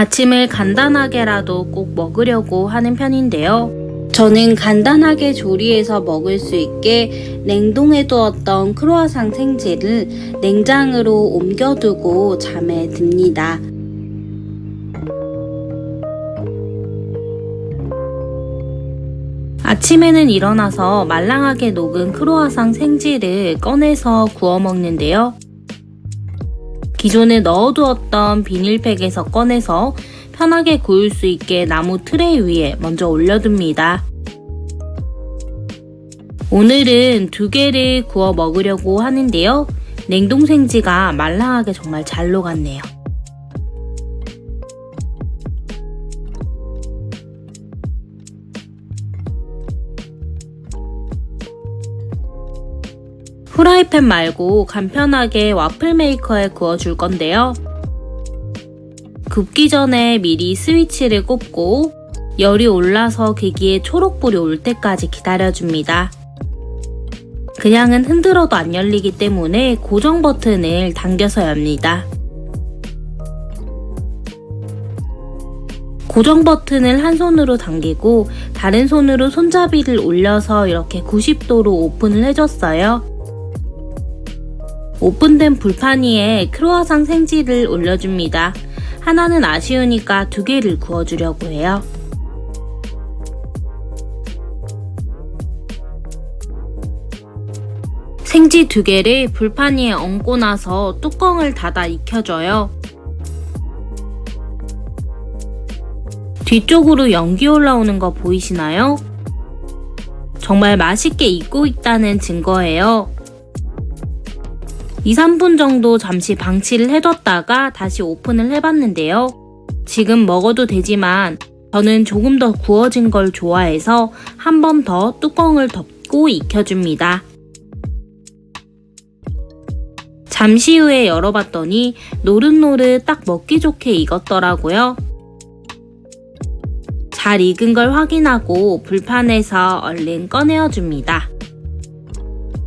아침을 간단하게라도 꼭 먹으려고 하는 편인데요. 저는 간단하게 조리해서 먹을 수 있게 냉동해 두었던 크로아상 생지를 냉장으로 옮겨두고 잠에 듭니다. 아침에는 일어나서 말랑하게 녹은 크로아상 생지를 꺼내서 구워 먹는데요. 기존에 넣어두었던 비닐팩에서 꺼내서 편하게 구울 수 있게 나무 트레이 위에 먼저 올려둡니다. 오늘은 두 개를 구워 먹으려고 하는데요. 냉동 생지가 말랑하게 정말 잘 녹았네요. 후라이팬 말고 간편하게 와플 메이커에 구워줄 건데요. 굽기 전에 미리 스위치를 꼽고 열이 올라서 계기에 초록불이 올 때까지 기다려줍니다. 그냥은 흔들어도 안 열리기 때문에 고정 버튼을 당겨서 엽니다. 고정 버튼을 한 손으로 당기고 다른 손으로 손잡이를 올려서 이렇게 90도로 오픈을 해줬어요. 오픈된 불판 위에 크로아상 생지를 올려줍니다. 하나는 아쉬우니까 두 개를 구워주려고 해요. 생지 두 개를 불판 위에 얹고 나서 뚜껑을 닫아 익혀줘요. 뒤쪽으로 연기 올라오는 거 보이시나요? 정말 맛있게 익고 있다는 증거예요. 2, 3분 정도 잠시 방치를 해뒀다가 다시 오픈을 해봤는데요. 지금 먹어도 되지만 저는 조금 더 구워진 걸 좋아해서 한 번 더 뚜껑을 덮고 익혀줍니다. 잠시 후에 열어봤더니 노릇노릇 딱 먹기 좋게 익었더라고요. 잘 익은 걸 확인하고 불판에서 얼른 꺼내어줍니다.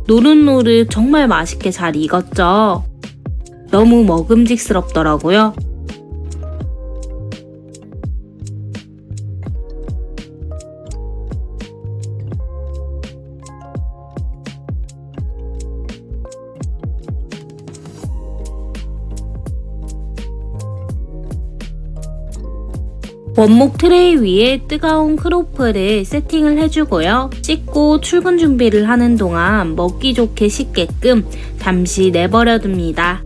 노릇노릇 정말 맛있게 잘 익었죠? 너무 먹음직스럽더라고요. 원목 트레이 위에 뜨거운 크로플을 세팅을 해주고요. 씻고 출근 준비를 하는 동안 먹기 좋게 식게끔 잠시 내버려 둡니다.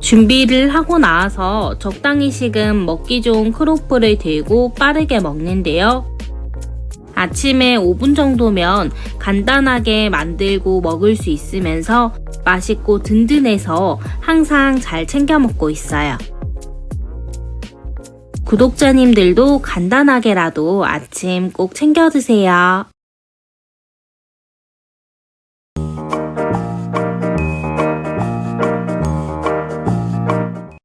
준비를 하고 나와서 적당히 식은 먹기 좋은 크로플을 들고 빠르게 먹는데요. 아침에 5분 정도면 간단하게 만들고 먹을 수 있으면서 맛있고 든든해서 항상 잘 챙겨 먹고 있어요. 구독자님들도 간단하게라도 아침 꼭 챙겨 드세요.